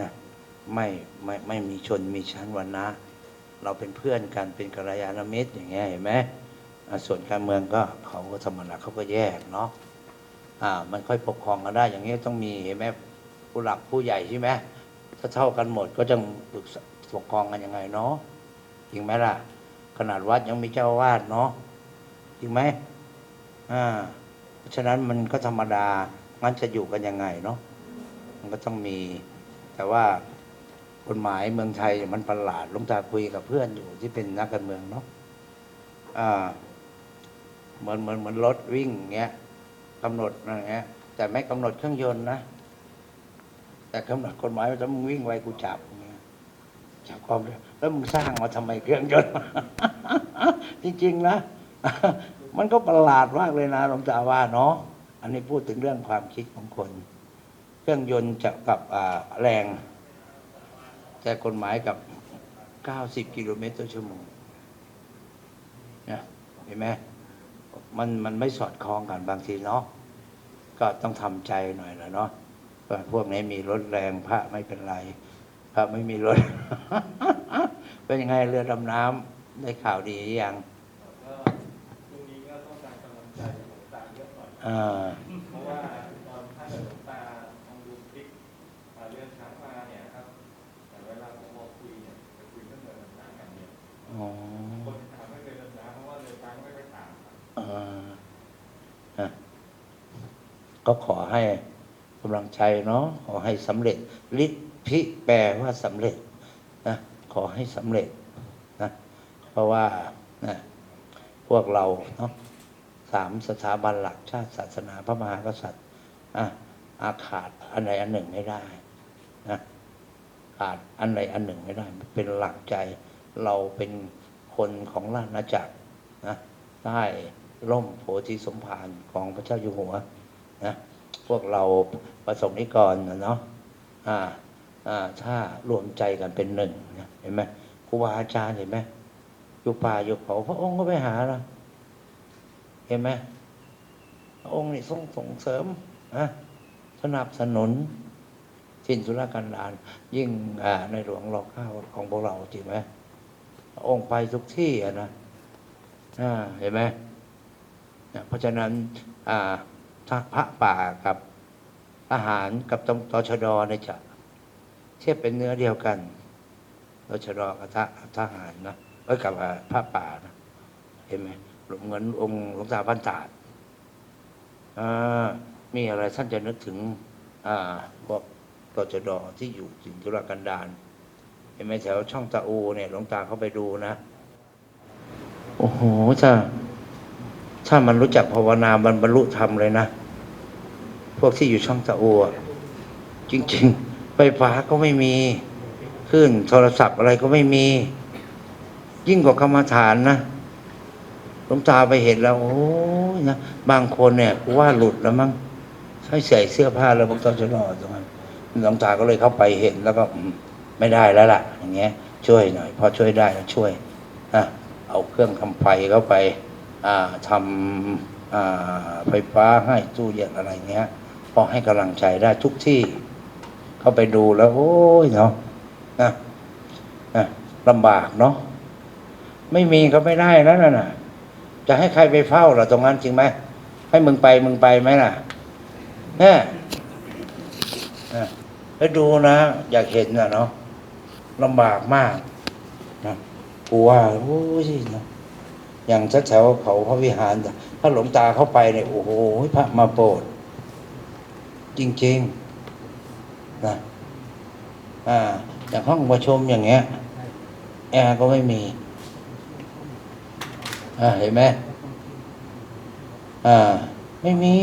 นะไม่ไม่ไม่มีชนมีชั้นวรรณะ เราเป็นเพื่อนกันเป็นกัลยาณมิตรอย่างเงี้ยเห็นไหมอส่วนการเมืองก็เขาก็ธรรมดาเขาก็แยกเนาะอ่า มันค่อยปกครองกันได้ อย่างเงี้ยต้องมีเห็นไหมผู้หลักผู้ใหญ่ใช่ไหมถ้าเท่ากันหมดก็จะปกปกครองกันยังไงเนาะจริงไหมล่ะ ขนาดวัดยังมีเจ้าวาดเนาะจริงไหมอ่าเพราะฉะนั้นมันก็ธรรมดามันจะอยู่กันยังไงเนาะมันก็ต้องมี แต่ว่ากฎหมายเมืองไทยมันประหลาดลุงตาคุยกับเพื่อนอยู่ที่เป็นนักการเมืองเนาะอ่าเหมือนเหมือนเหมือนรถวิ่งเงี้ยกำหนดอะไรเงี้ย แต่ไม่กำหนดเครื่องยนต์นะ แต่กำหนดกฎหมายว่าถ้ามึงวิ่งไวกูจับเงี้ยจับความเร็วแล้วมึงสร้างมาทำไมเครื่องยนต์จริงๆนะมันก็ประหลาดมากเลยนะหลวงตาว่าเนาะอันนี้พูดถึงเรื่องความคิดของคน เครื่องยนต์จะกับอ่าแรง แต่กฎหมายกับ 90 กิโลเมตรต่อชั่วโมงเนี่ยเห็นไหมมันมันไม่สอดคล้องกันบางทีเนาะก็ต้องทำใจหน่อยละเนาะว่าพวกนี้มีรถแรงพระไม่เป็นไร พระไม่มีรถ เป็นยังไงเรือดำน้ำได้ข่าวดีหรือยังก็ช่วงนี้ก็ต้อง อ๋อคนถามไม่เคยดำน้ำเพราะว่าเรือช้างไม่ค่อยถามครับอ่าฮะก็ขอให้กำลังใจเนาะขอให้สำเร็จฤทธิพิแปลว่าสำเร็จนะขอให้สำเร็จนะเพราะว่านะพวกเราเนาะสามสถาบันหลักชาติศาสนาพระมหากษัตริย์อะอาขาดอันใดอันหนึ่งไม่ได้นะขาดอันใดอันหนึ่งไม่ได้ เป็นหลักใจ เราเป็นคนของราชอาณาจักรนะใต้ร่มโพธิสมภารของพระเจ้าอยู่หัวนะพวกเราประสงค์นิกรนะเนาะอ่าอ่าถ้ารวมใจกันเป็นหนึ่งนะเห็นไหมครูบาอาจารย์เห็นไหมอยู่ป่าอยู่เขาพระองค์ก็ไปหาเราเห็นไหมพระองค์นี่ทรงส่งเสริมนะสนับสนุนสิ้นสุรกันดารยิ่งในหลวงรอเก้าของพวกเราจริงไหม องค์ไปทุกที่อะนะเห็นไหมเพราะฉะนั้นถ้าพระป่ากับทหารกับตตชดเนี่ยจะเทียบเป็นเนื้อเดียวกันตชดกับทหทหารนะเอ้ยกับพระป่านะเห็นไหมเหมือนองค์หลวงตาพันตาดมีอะไรท่านจะนึกถึงอ่าพวกตชดที่อยู่สิงธุรกันดาร เห็นไหมแถวช่องตะอูเนี่ยหลวงตาเข้าไปดูนะ โอ้โหถ้าถ้ามันรู้จักภาวนามันบรรลุธรรมเลยนะ พวกที่อยู่ช่องตะอูอะจริง ๆ ไฟฟ้าก็ไม่มีขึ้นโทรศัพท์อะไรก็ไม่มี ยิ่งกว่ากรรมฐานนะหลวงตาไปเห็นแล้ว โอ้ยนะบางคนเนี่ยกูว่าหลุดแล้วมั้งใส่ใส่เสื้อผ้าแล้วพวกตชดตรงนั้นหลวงตาก็เลยเข้าไปเห็นแล้วก็ ไม่ได้แล้วล่ะ อย่างเงี้ย ช่วยหน่อยพอช่วยได้ก็ช่วยอะเอาเครื่องทำไฟเข้าไปอ่าทำอ่าไฟฟ้าให้ตู้เย็นอะไรเงี้ยพอให้กำลังใจได้ทุกที่ เข้าไปดูแล้ว โอ้ยเนาะนะนะลำบากเนาะไม่มีก็ไม่ได้แล้วน่ะ จะให้ใครไปเฝ้าล่ะตรงนั้นจริงไหมให้มึงไปมึงไปไหมล่ะเนี่ยนะแล้วดูนะ อยากเห็นนะเนาะ ลำบากมากนะกูว่าโอ้ยนะอย่างแถวเขาพระวิหารถ้าหลวงตาเข้าไปเนี่ยโอ้โหพระมาโปรดจริงๆนะอ่าอย่างห้องประชุมอย่างเงี้ยแอร์ก็ไม่มีอ่าเห็นไหมอ่า ไม่มี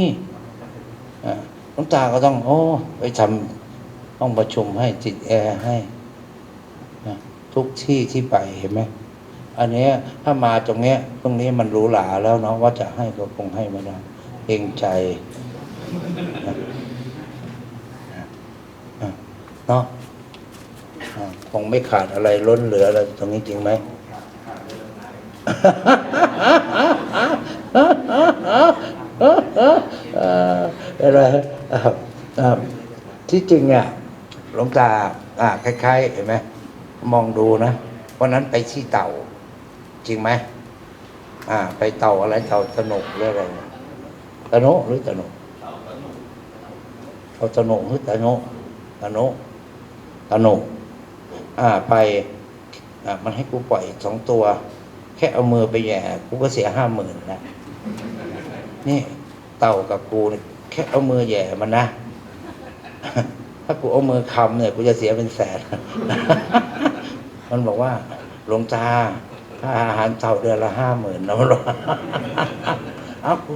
อ่าหลวงตาก็ต้อง โอ้ ไปทำห้องประชุมให้ติดแอร์ให้ ทุกที่ที่ไปเห็นไหมอันนี้ถ้ามาตรงเนี้ย ตรงนี้มันหรูหราแล้วเนาะว่าจะให้ก็คงให้ไม่ได้เองใจเนาะคงไม่ขาดอะไรล้นเหลืออะไรตรงนี้จริงไหมอะไรที่จริงอะหลวงตาคล้ายๆเห็นไหม มองดูนะวันนั้นไปที่เต่า จริงไหมอ่า ไปเต่าอะไรเต่าตะหนกหรืออะไรตะโนหรือตะหนกเอาตะหนกหรือตโนตะโนตะหนกอ่าไปอ่ามันให้กูปล่อยสองตัว แค่เอามือไปแย่กูก็เสียห้าหมื่นแล้วนี่เต่ากับกูเนี่ยแค่เอามือแย่มันนะถ้ากูเอามือคำเนี่ยกูจะเสียเป็นแสน มันบอกว่าหลวงตาค่าอาหารเต่าเดือนละห้าหมื่นนะมันบอกเอากู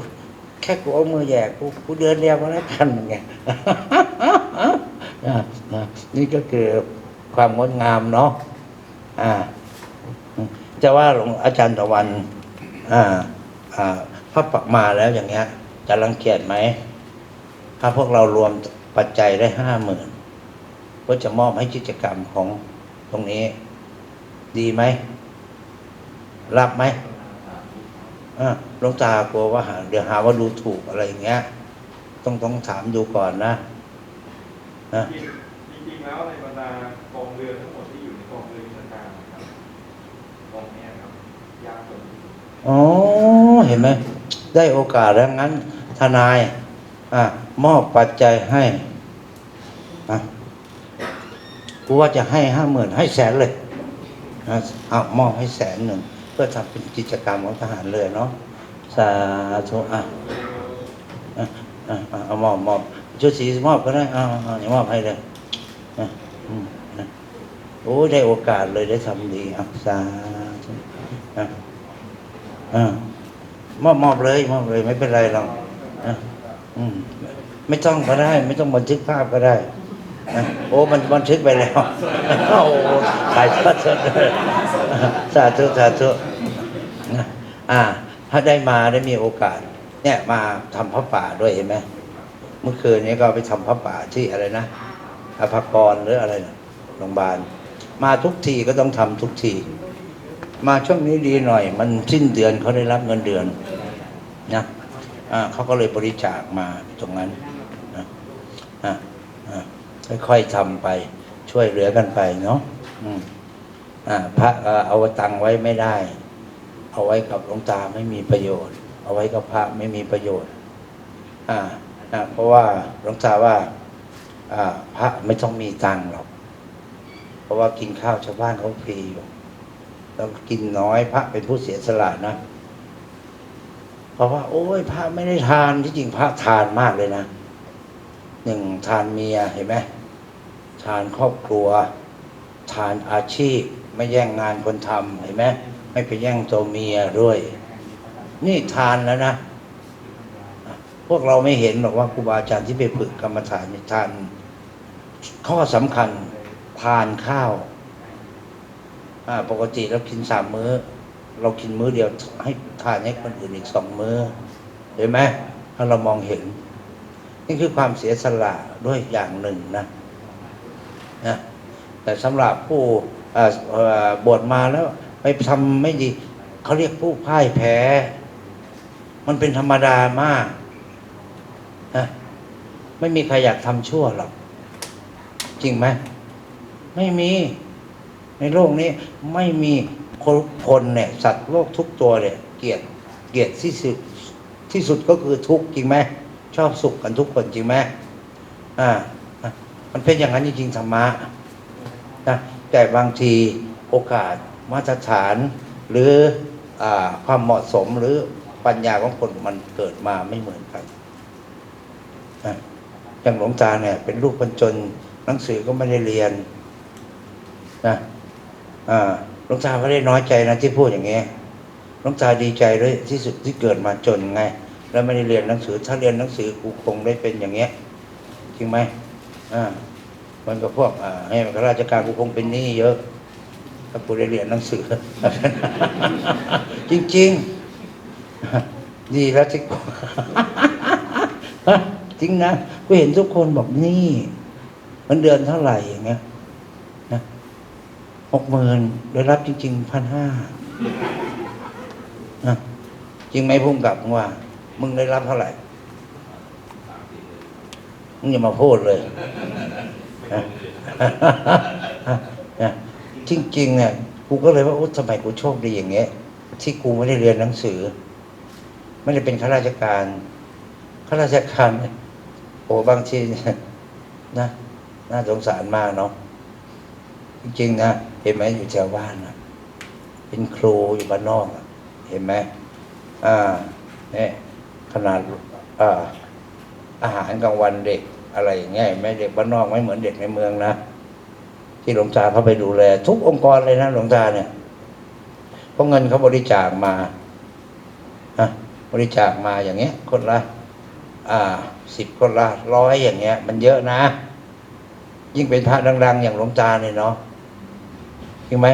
แค่กูเอามือแย่กูกูเดือนเดียวก็แล้วกันไงนี่ก็คือความงดงามเนาะอ่า จะว่าหลวงอาจารย์ตะวัน อ่า อ่าพระปักมาแล้วอย่างเงี้ย จะรังเกียจไหมถ้าพวกเรารวมปัจจัยได้ห้าหมื่นก็จะมอบให้กิจกรรมของตรงนี้ ดีไหมรับไหมอ่าหลวงตากลัวว่าหาเดี๋ยวหาว่าดูถูกอะไรอย่างเงี้ย ต้องต้องถามดูก่อนนะนะจริงจริงๆแล้วในบรรดากองเรือทั้งหมดที่อยู่ในกองเรือยุทธการนะครับกองเนี้ยครับยากจนที่สุดอ๋อเห็นไหมได้โอกาสแล้วงั้น ทนาย อะมอบปัจจัยให้อะกูว่าจะให้ห้าหมื่นให้แสนเลยอะ เอามอบให้แสนหนึ่ง เพื่อทำเป็นกิจกรรมของทหารเลยเนาะสาธุอะอะอะอะเอามอบมอบชุดสีมอบก็ได้เอาอาเอามอบให้เลยโอ้ได้โอกาสเลยได้ทำดีอะสาธุอะอะมอบมอบเลยมอบเลยไม่เป็นไรหรอกอะอืมไม่ต้องก็ได้ ไม่ต้องบันทึกภาพก็ได้นะโอ้มันบันทึกไปแล้วโอ้ ถ่ายทอดสดสาธุสาธุนะอ่า ถ้าได้มาได้มีโอกาส เนี่ยมาทำพระป่าด้วยเห็นไหมเมื่อคืนนี้ก็ไปทำพระป่าที่อะไรนะอภากรหรืออะไรนะโรงพยาบาล มาทุกทีก็ต้องทำทุกที มาช่วงนี้ดีหน่อย มันสิ้นเดือนเขาได้รับเงินเดือนนะอ่าเขาก็เลยบริจาคมาตรงนั้นนะค่อยๆทำไปช่วยเหลือกันไปเนาะ พระเอาตังไว้ไม่ได้ เอาไว้กับหลวงตาไม่มีประโยชน์ เอาไว้กับพระไม่มีประโยชน์อ่าเพราะว่าหลวงตาว่าอ่าพระไม่ต้องมีตังหรอก เพราะว่ากินข้าวชาวบ้านเขาฟรีอยู่แล้วกินน้อยพระเป็นผู้เสียสละนะเพราะว่า โอ้ยพระไม่ได้ทานที่จริงพระทานมากเลยนะหนึ่งทานเมียเห็นไหมทานครอบครัว ทานอาชีพ ไม่แย่งงานคนทำเห็นไหมไม่ไปแย่งตัวเมียด้วย นี่ทานแล้วนะ พวกเราไม่เห็นหรอกว่าครูบาอาจารย์ที่ไปฝึกกรรมฐานนี่ทาน ข้อสำคัญทานข้าวปกติเรากินสามมื้อ เรากินมื้อเดียวให้ทานให้คนอื่นอีกสองมื้อ เห็นไหมถ้าเรามองเห็น นี่คือความเสียสละด้วยอย่างหนึ่งนะนะ แต่สำหรับผู้บวชมาแล้วไปทำไม่ดีเขาเรียกผู้พ่ายแพ้ มันเป็นธรรมดามากนะไม่มีใครอยากทำชั่วหรอก จริงไหม ไม่มี ในโลกนี้ไม่มีคนคนเนี่ยสัตว์โลกทุกตัวเนี่ยเกลียดเกลียดที่สุดที่สุดก็คือทุกข์จริงไหมชอบสุขกันทุกคนจริงไหมอ่า มันเป็นอย่างนั้นจริงๆธรรมะ นะแต่บางทีโอกาสมาตรฐาน หรืออความเหมาะสมหรือปัญญาของคนมันเกิดมาไม่เหมือนกันนะอย่างหลวงตาเนี่ย เป็นลูกคนจนหนังสือก็ไม่ได้เรียนนะหลวงตาไม่ได้น้อยใจนะที่พูดอย่างเงี้ยหลวงตาดีใจเลยที่สุดที่เกิดมาจนไง แล้วไม่ได้เรียนหนังสือ ถ้าเรียนหนังสือกูคงได้เป็นอย่างเงี้ยจริงไหมอ่า มันก็พวกให้ข้าราชการกูคงเป็นหนี้เยอะถ้ากูได้เรียนหนังสือ จริงๆดีแล้วที่กูจริงนะกูเห็นทุกคนบอกนี่ มันเดือนเท่าไหร่อย่างเงี้ยนะหกหมื่นได้รับจริงๆพันห้าจริงไหมพุ่งกลับว่า มึงได้รับเท่าไหร่ มึงอย่ามาพูดเลย จริงๆเนี่ยกูก็เลยว่าโอ้ทำไมกูโชคดีอย่างเงี้ย ที่กูไม่ได้เรียนหนังสือ ไม่ได้เป็นข้าราชการข้าราชการโอ้บางที่นะน่าสงสารมากเนาะจริงๆนะเห็นไหมอยู่แถวบ้านนะเป็นครูอยู่บ้านนอกเห็นไหมอ่าเนี่ยขนาดอ่าอาหารกลางวันเด็ก อะไรอย่างเงี้ยเห็นไม่เด็กบ้านนอกไม่เหมือนเด็กในเมืองนะที่หลวงตาเขาไปดูแล ทุกองค์กรเลยนะหลวงตาเนี่ยเพราะเงินเขาบริจาคมาฮะบริจาคมาอย่างเงี้ย คนละ อ่าสิบคนละร้อยอย่างเงี้ย มันเยอะนะ ยิ่งเป็นพระดัง ๆ อย่างหลวงตาเนี่ยเนาะจริงไหม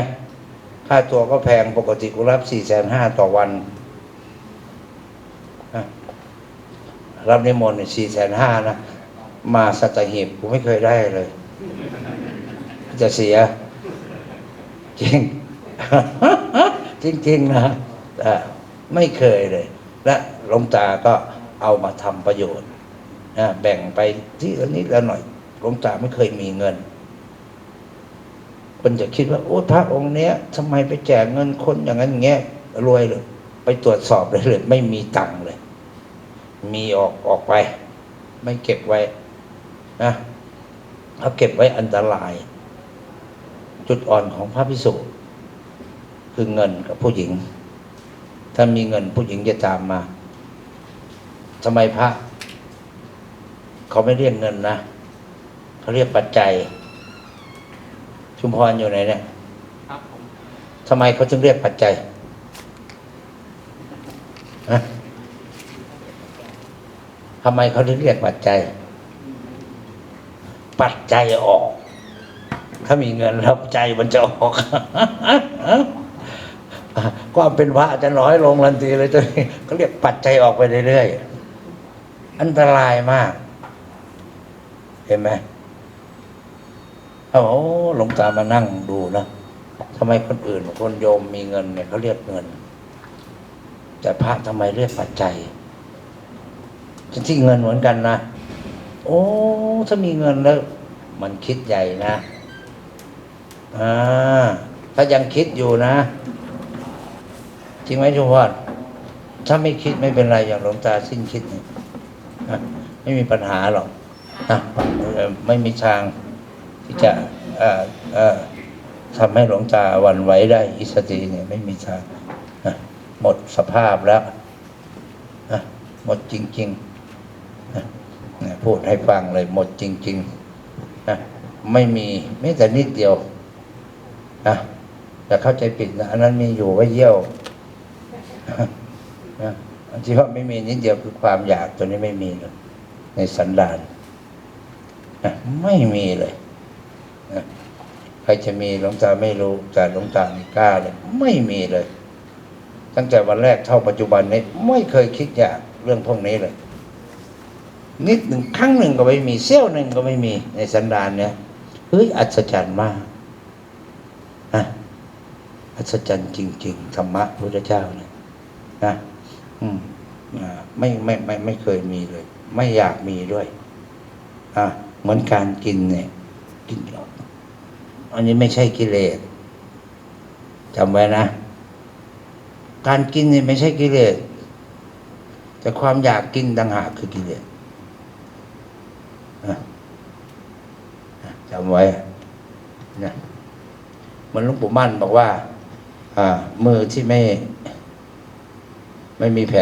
ค่าตัวก็แพงปกติกูรับสี่แสนห้าต่อวันรับนิมนต์สี่แสนห้านะ มาสัตหีบกูไม่เคยได้เลย จะเสีย จริง จริงๆนะแต่ไม่เคยเลย และหลวงตาก็เอามาทำประโยชน์นะแบ่งไปที่ละนิดละหน่อยหลวงตาไม่เคยมีเงินคนจะคิดว่าโอ้พระองค์เนี้ยทำไมไปแจกเงินคนอย่างนั้นอย่างเงี้ยรวยเลยไปตรวจสอบเลยเลย ไม่มีตังค์เลย มีออกออกไป ไม่เก็บไว้ นะเอาเก็บไว้อันตราย จุดอ่อนของพระพิสุคือเงินกับผู้หญิง ถ้ามีเงินผู้หญิงจะตามมาทำไมพระ เขาไม่เรียกเงินนะเขาเรียกปัจจัย ชุมพรอยู่ไหนเนี่ยครับผมทำไมเขาถึงเรียกปัจจัยฮะทำไมเขาถึงเรียกปัจจัย ปัจจัยออก ถ้ามีเงินแล้วใจมันจะออกความเป็นพระจะน้อยลงทันทีเลยตัวนี้เขาเรียกปัจจัยออกไปเรื่อยๆอันตรายมาก เห็นไหมโอ้หลวงตามานั่งดูนะทำไมคนอื่นคนโยมมีเงินเนี่ยเขาเรียกเงิน แต่พระทำไมเรียกปัจจัยจริงเงินเหมือนกันนะ โอ้ถ้ามีเงินแล้ว มันคิดใหญ่นะอ่าถ้ายังคิดอยู่นะ จริงไหมชุมพรถ้าไม่คิดไม่เป็นไรอย่างหลวงตาสิ้นคิดเนี่ยไม่มีปัญหาหรอกนะเอ่อไม่มีทางที่จะอ่อเอ่อทำให้หลวงตาวันไหวได้ อิสติเนี่ย ไม่มีทางหมดสภาพแล้วนะหมดจริง ๆ พูดให้ฟังเลยหมดจริงๆนะไม่มีแม้แต่นิดเดียวนะแต่เข้าใจผิดนะอันนั้นมีอยู่ไว้เยี่ยวนะอันที่ว่าไม่มีนิดเดียวคือความอยากตัวนี้ไม่มีเลยในสันดานนะไม่มีเลยนะใครจะมีหลวงตาไม่รู้แต่หลวงตานี่กล้าเลย ไม่มีเลย ตั้งแต่วันแรกเท่าปัจจุบันนี้ ไม่เคยคิดอยากเรื่องพวกนี้เลย นิดหนึ่งครั้งหนึ่งก็ไม่มีเสี้ยวหนึ่งก็ไม่มีในสันดานเนี่ยเฮ้ยอัศจรรย์มากนะอัศจรรย์จริง ๆธรรมะพระพุทธเจ้าเนี่ยนะอืมอ่าไม่ไม่ไม่ไม่เคยมีเลย ไม่อยากมีด้วย อ่าเหมือนการกินเนี่ยกินอันนี้ไม่ใช่กิเลสจำไว้นะ การกินเนี่ยไม่ใช่กิเลสแต่ความอยากกินต่างหากคือกิเลส จำไว้นะเหมันหลวงปู่มั่นบอกว่า อ่า มือที่ไม่ ไม่มีแผล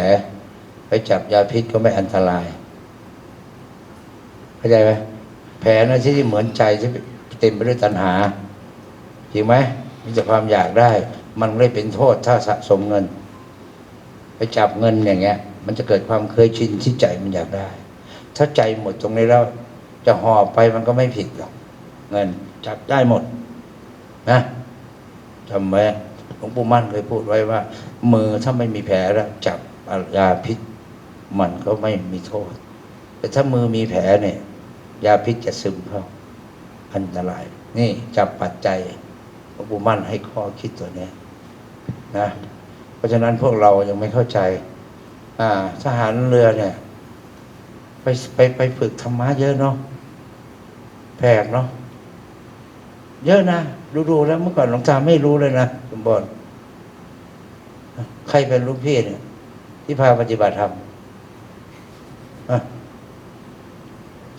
ไปจับยาพิษก็ไม่อันตรายเข้าใจไหมแผลนะที่เหมือนใจที่เต็มไปด้วยตัณหาจริงไหมมีแต่ความอยากได้ มันไม่เป็นโทษถ้าสะสมเงิน ไปจับเงินอย่างเงี้ย มันจะเกิดความเคยชินที่ใจมันอยากได้ ถ้าใจหมดตรงนี้แล้ว จะหอบไปมันก็ไม่ผิดหรอกเงินจับได้หมด นะจำไว้หลวงปู่มั่นเคยพูดไว้ว่า มือถ้าไม่มีแผลแล้วจับยาพิษ มันก็ไม่มีโทษ แต่ถ้ามือมีแผลเนี่ย ยาพิษจะซึมเข้าอันตราย นี่จับปัจจัยหลวงปู่มั่นให้ข้อคิดตัวนี้นะเพราะฉะนั้นพวกเรายังไม่เข้าใจ อ่าทหารเรือเนี่ย ไปไปไปฝึกธรรมะเยอะเนาะ แปลกเนาะเยอะนะดูๆแล้วเมื่อก่อนหลวงตาไม่รู้เลยนะสมบรใครเป็นลูกพี่เนี่ย ที่พาปฏิบัติธรรมอะ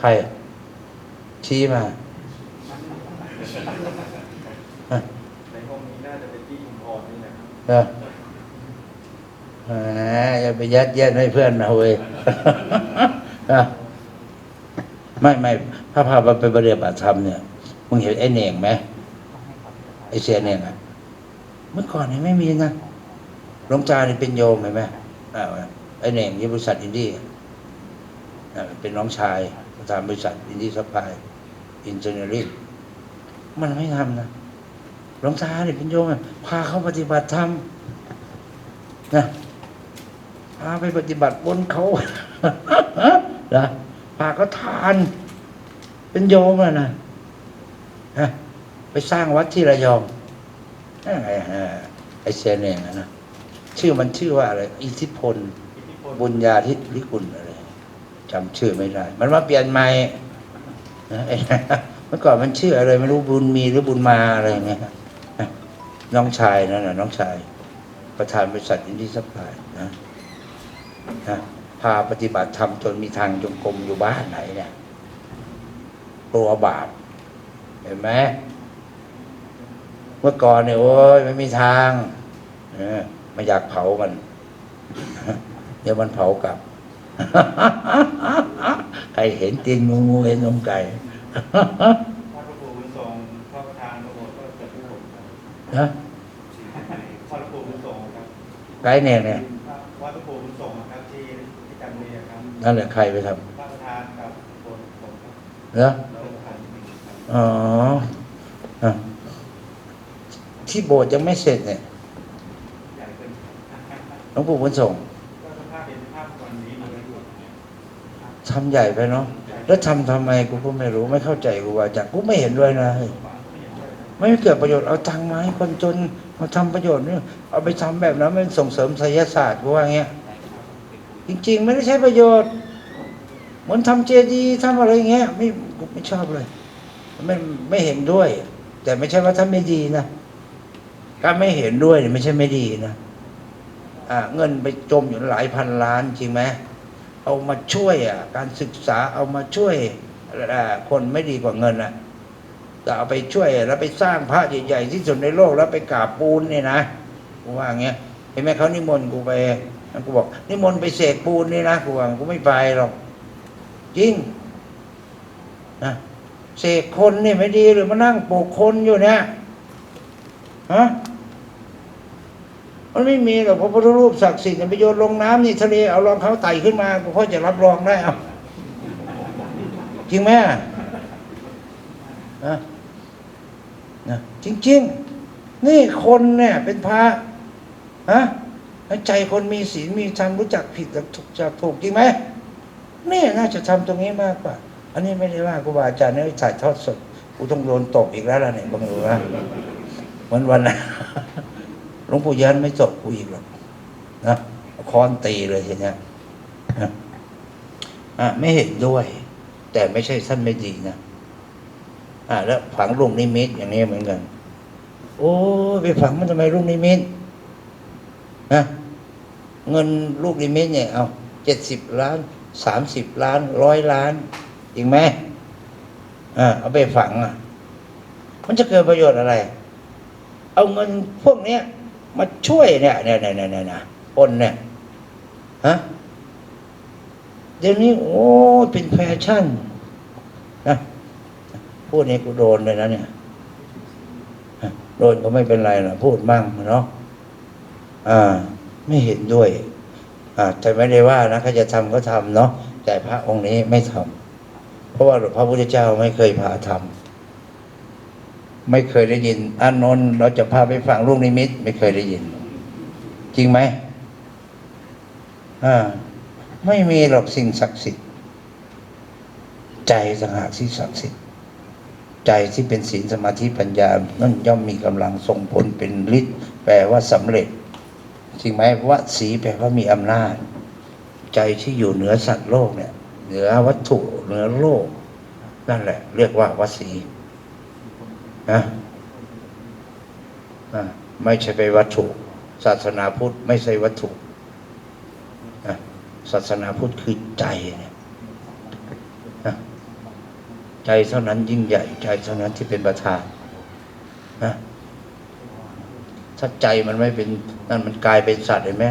ใครอะชี้มาอะในห้องนี้น่าจะเป็นที่ชุมพรนี่นะครับเออแหมอย่าไปยัดเยียดให้เพื่อนนะเว้ยอะ ไม่ไม่ถ้าพาไปปฏิบัติธรรมเนี่ยมึงเห็นไอ้เน่งไหมไอ้เสียเน่งอะเมื่อก่อนเนี่ยไม่มีนะหลวงตาเนี่ยเป็นโยมเห็นไหมไอ้เน่งที่บริษัทอินดี้เป็นน้องชายประธานบริษัทอินดี้ซัพพลายอินเจเนอริ่งมันไม่ทำนะหลวงตาเนี่ยเป็นโยมพาเขาปฏิบัติธรรมนะพาไปปฏิบัติบนเขานะาเขาทาน เป็นโยมอะนะฮะไปสร้างวัดที่ระยองไงฮะไอเซนเองอะนะชื่อมันชื่อว่าอะไรอิทธิพล บุญญาธิลิกุลอะไรจำชื่อไม่ได้ มันมาเปลี่ยนใหม่นะเมื่อก่อนมันชื่ออะไรไม่รู้บุญมีหรือบุญมาอะไรเงี้ยน้องชายนั่นน่ะน้องชาย ประธานบริษัทอินดี้ซัพพลายนะนะ พาปฏิบัติธรรมจนมีทางจงกรมอยู่บ้านไหนเนี่ยกลัวบาปเห็นไหมเมื่อก่อนเนี่ยโอ้ยไม่มีทางเออไม่อยากเผามัน เดี๋ยวมันเผากลับใครเห็นตีนงูงูเห็นนมไก่พระพระครูบุญทรงพระประธานพระโบสถ์ก็จะพูดครับนะพระครูบุญทรงครับไกด์เนี่ยเนี่ยวัดพระครู นั่นแหละใครไปทพระประธานกับโบสถ์ผมครับำเนาะแล้วประธานครับอ๋ออะที่โบสถ์ยังไม่เสร็จเนี่ยใหญ่ขึ้นหลวงปู่บุญส่งก็สภาพเป็นภาพวันนี้เลยทำใหญ่ไปเนาะแล้วทำทำไมกูก็ไม่รู้ไม่เข้าใจกูว่าจากกูไม่เห็นด้วยนะเฮ้ยไม่เกิดประโยชน์เอาตังค์มาให้คนจนมาทำประโยชน์เนี่ยเอาไปทำแบบนั้นมันส่งเสริมไสยศาสตร์กูว่าเงี้ย จริง ๆ ไม่ได้ใช้ประโยชน์ เหมือนทำเจดีย์ทำอะไรเงี้ยไม่กูไม่ชอบเลยไม่ไม่เห็นด้วย แต่ไม่ใช่ว่าถ้าไม่ดีนะการไม่เห็นด้วยเนี่ยไม่ใช่ไม่ดีนะอ่าเงินไปจมอยู่หลายพันล้านจริงไหมเอามาช่วยอะการศึกษาเอามาช่วยอ่าคนไม่ดีกว่าเงินอะแต่เอาไปช่วยแล้วไปสร้างพระใหญ่ๆที่สุดในโลกแล้วไปกราบปูนเนี่ยนะกูว่าอย่างเงี้ยเห็นไหมเขานิมนต์กูไป อันกูบอกนิมนต์ไปเสกปูนนี่นะกูว่ากูไม่ไปหรอกจริงนะเสกคนนี่ไม่ดีหรือมานั่งปลูกคนอยู่เนี่ยฮะมันไม่มีหรอกพระพุทธรูปศักดิ์สิทธิ์เนี่ยไปโยนลงน้ำนี่ทะเลเอารองเขาไต่ขึ้นมากูค่อจะรับรองได้เอาจริงไหมอะนะนะจริง ๆ นี่คนเนี่ยเป็นพระฮะ ใจคนมีศีลมีธรรมรู้จักผิดกับถูกจักถูกจริงไหมนี่น่าจะทำตรงนี้มากกว่า อันนี้ไม่ได้ว่าครูบาอาจารย์เนี่ยถ่ายทอดสดกูต้องโดนตบอีกแล้วล่ะเนี่ยบังรู้นะเหมือนวันนะหลวงปู่ยันไม่ตบกูอีกหรอกนะคอนตีเลยทีเนี้ยอะไม่เห็นด้วย แต่ไม่ใช่ท่านไม่ดีนะอะแล้วฝังลูกนิมิตอย่างนี้เหมือนกัน โอ้ไปฝังมันทำไมลูกนิมิต นะเงินลูกนิมิตเนี่ยเอาเจ็ดสิบล้านสามสิบล้านร้อยล้านจริงไหมอ่าเอาไปฝังอะ มันจะเกิดประโยชน์อะไร เอาเงินพวกเนี้ยมาช่วยเนี่ยเนี่ยเนี่ยเนี่ยเนี่ยคนเนี่ยฮะเดี๋ยวนี้ โอ้เป็นแฟชั่นนะพูดนี้กูโดนเลยนะเนี่ยโดนก็ไม่เป็นไรหรอกพูดมั่งเนาะ ไม่เห็นด้วยอ่าแต่ไม่ได้ว่านะเขาจะทำก็ทำเนาะแต่พระองค์นี้ไม่ทำเพราะว่าพระพุทธเจ้าไม่เคยพาทำไม่เคยได้ยินอานนท์เราจะพาไปฟังลูกนิมิต ไม่เคยได้ยิน จริงไหมอ่าไม่มีหรอกสิ่งศักดิ์สิทธิ์ใจต่างหากที่ศักดิ์สิทธิ์ใจที่เป็นศีลสมาธิปัญญานั่นย่อมมีกำลังทรงผลเป็นฤทธิ์แปลว่าสำเร็จ จริงไหมวสีแปลว่ามีอำนาจ ใจที่อยู่เหนือสัตว์โลกเนี่ย เหนือวัตถุเหนือโลก นั่นแหละ เรียกว่าวัสีนะอะไม่ใช่ไปวัตถุ ศาสนาพุทธไม่ใช่วัตถุศาสนาพุทธคือใจเนี่ยนะใจเท่านั้นยิ่งใหญ่ ใจเท่านั้นที่เป็นประธานนะ ถ้าใจมันไม่เป็นนั่นมันกลายเป็นสัตว์เห็นไหม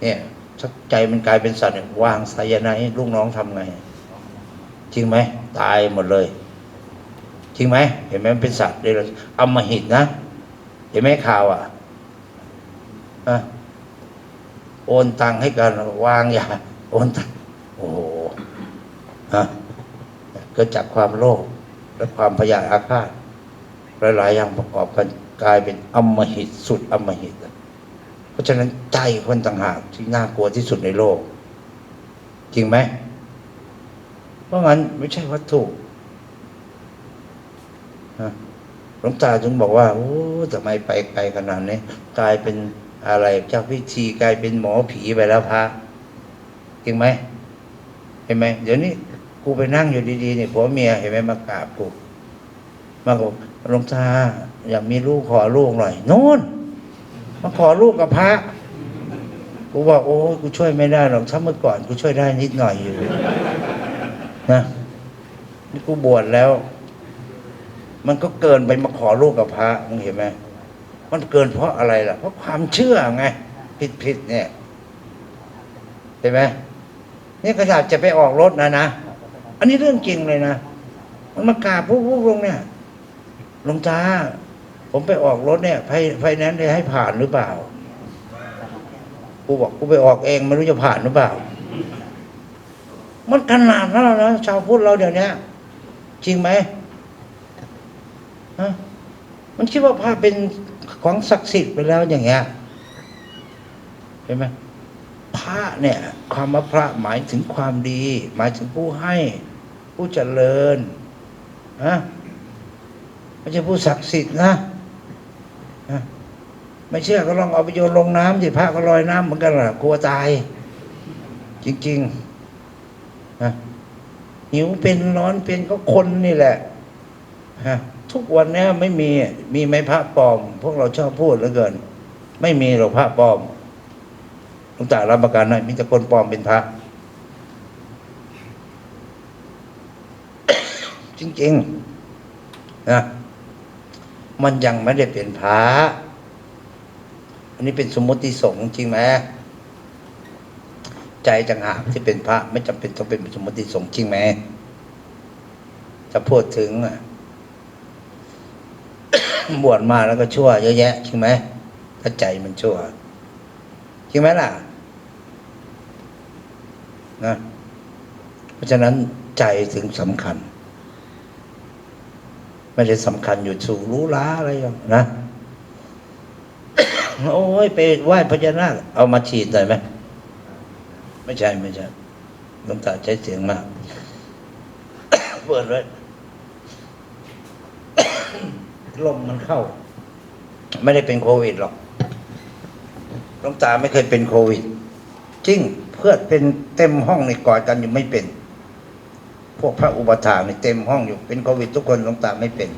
เนี่ยถ้าใจมันกลายเป็นสัตว์เนี่ยวางไซยนด์ให้ลูกน้องทำไง จริงไหมตายหมดเลย จริงไหมเห็นไหมมันเป็นสัตว์เลยเอำมหิตนะ เห็นไหมข่าวอะอะโอนตังค์ให้กันวางยาโอนตังค์โอ้โหฮะเกิดจากความโลภและความพยาอาฆาตหลายๆอย่างประกอบกัน กลายเป็นอมหิตสุดอมหิตเพราะฉะนั้นใจคนต่างหากที่น่ากลัวที่สุดในโลก จริงไหมเพราะงั้นไม่ใช่วัตถุหลวงตาจึงบอกว่าโอ้ทำไมไปไกลขนาดนี้กลายเป็นอะไรเจ้าพิธีกลายเป็นหมอผีไปแล้วพระจริงไหมเห็นไหมเดี๋ยวนี้กูไปนั่งอยู่ดีๆเนี่ยผัวเมียเห็นไหมมากราบกู มาบอกหลวงตาอยากมีลูกขอลูกหน่อยโน่นมาขอลูกกับพระกูบอกโอ้ยกูช่วยไม่ได้หรอกถ้าเมื่อก่อนกูช่วยได้นิดหน่อยอยู่นะนี่กูบวชแล้ว มันก็เกินไปมาขอลูกกับพระมึงเห็นไหมมันเกินเพราะอะไรล่ะ เพราะความเชื่อไงผิดผิดๆเนี่ยเห็นไหมนี่ขนาดจะไปออกรถนะนะ อันนี้เรื่องจริงเลยนะ มันมากราบผู้ผู้ลงเนี่ย ลวงตา ผมไปออกรถเนี่ยไฟไฟแนนซ์ได้ให้ผ่านหรือเปล่า กูบอกกูไปออกเองไม่รู้จะผ่านหรือเปล่า มันขนาดนั้นแล้วนะชาวพุทธเราเดี๋ยวนี้จริงไหมฮะมันคิดว่าพระเป็นของศักดิ์สิทธิ์ไปแล้วอย่างเงี้ยเห็นไหมพระเนี่ยความว่าพระหมายถึงความดี หมายถึงผู้ให้ ผู้เจริญฮะ ไม่ใช่ผู้ศักดิ์สิทธิ์นะไม่เชื่อก็ลองเอาไปโยนลงน้ำสิพระก็ลอยน้ำเหมือนกันล่ะกลัวตาย จริงๆฮะหิวเป็นร้อนเป็นก็คนนี่แหละฮะทุกวันนี้ไม่มีมีไหมพระปลอม พวกเราชอบพูดเหลือเกิน ไม่มีหรอกพระปลอมหลวงตารับประกันนะมีแต่คนปลอมเป็นพระ จริงๆนะ มันยังไม่ได้เป็นพระอันนี้เป็นสมมติสงฆ์จริงไหมใจจังหากที่เป็นพระไม่จำเป็นต้องเป็นสมมติสงฆ์จริงไหมจะพูดถึงบวชมาแล้วก็ชั่ว เยอะแยะจริงไหมถ้าใจมันชั่วจริงไหมล่ะนะเพราะฉะนั้นใจถึงสำคัญ ไม่ได้สำคัญอยู่สู่รู้ล้าอะไรอย่างนะโอ้ยไปไหว้พญานาคเอามาฉีดหน่อยไหมไม่ใช่ไม่ใช่ลวงตาใช้เสียงมากเปิดไว้ลมมันเข้า ไม่ได้เป็นโควิดหรอกลวงตาไม่เคยเป็นโควิดจริงเพื่อนเป็นเต็มห้องในกอดกันอยู่ไม่เป็น พวกพระอุปถาในเต็มห้องอยู่เป็นโควิดทุกคนหลวงตาไม่เป็น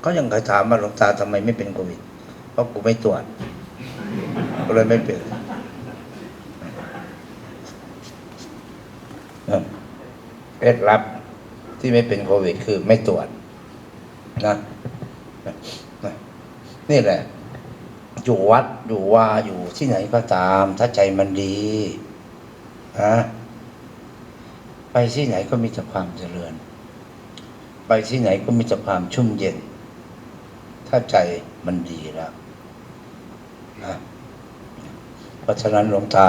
เขายังเคยถามว่าหลวงตาทำไมไม่เป็นโควิด เพราะกูไม่ตรวจก็เลยไม่เป็นเคล็ดลับที่ไม่เป็นโควิดคือไม่ตรวจนะนี่แหละ อยู่วัดอยู่ว่าอยู่ที่ไหนก็ตาม ถ้าใจมันดีนะ ที่ไหนก็มีแต่ความเจริญ ไปที่ไหนก็มีแต่ความชุ่มเย็น ถ้าใจมันดีแล้วนะเพราะฉะนั้นหลวงตา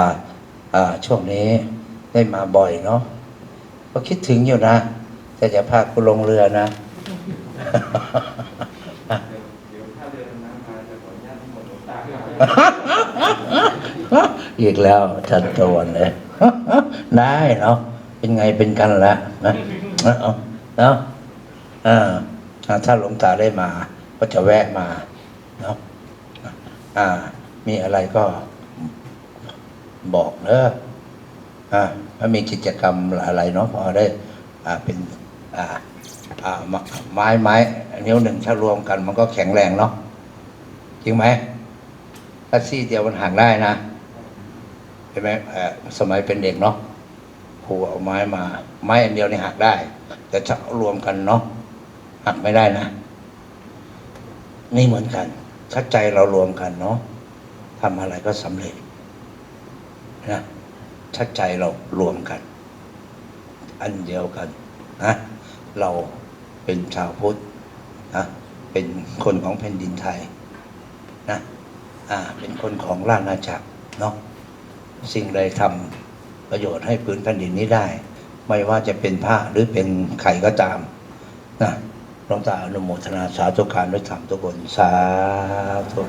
อ่าช่วงนี้ได้มาบ่อยเนาะก็คิดถึงอยู่นะ แต่จะพากูลงเรือนะเดี๋ยวถ้าเรือดำน้ำมาจะขออนุญาตที่หมดหลวงตาครับอีกแล้วจันตวนเลย ได้เนาะ เป็นไงเป็นกันละนะเอาเนาะอ่าถ้าหลวงตาได้มา ก็จะแวะมาเนาะอ่ามีอะไรก็บอกเนอะอ่าถ้ามีกิจกรรมอะไรเนาะพอได้ อ่าเป็น อ่า อ่าไม้ไม้ไม้นิ้วหนึ่งถ้ารวมกัน มันก็แข็งแรงเนาะจริงไหมถ้าซี่เดียวมันหักได้นะใช่ไหมเอ่อสมัยเป็นเด็กเนาะค รูเอาไม้มา ไม้อันเดียวนี่หักได้ แต่ถ้าเอารวมกันเนาะหักไม่ได้นะ นี่เหมือนกัน ถ้าใจเรารวมกันเนาะทำอะไรก็สำเร็จนะถ้าใจเรารวมกัน อันเดียวกันนะเราเป็นชาวพุทธนะเป็นคนของแผ่นดินไทยนะอ่าเป็นคนของราชอาณาจักรเนาะสิ่งใดทำ ประโยชน์ให้พื้นแผ่นดินนี้ได้ ไม่ว่าจะเป็นผ้าหรือเป็นไข่ก็ตามนะหลวงตาอนุโมทนาสาธุการด้วยธรรมทุกคนสาธุ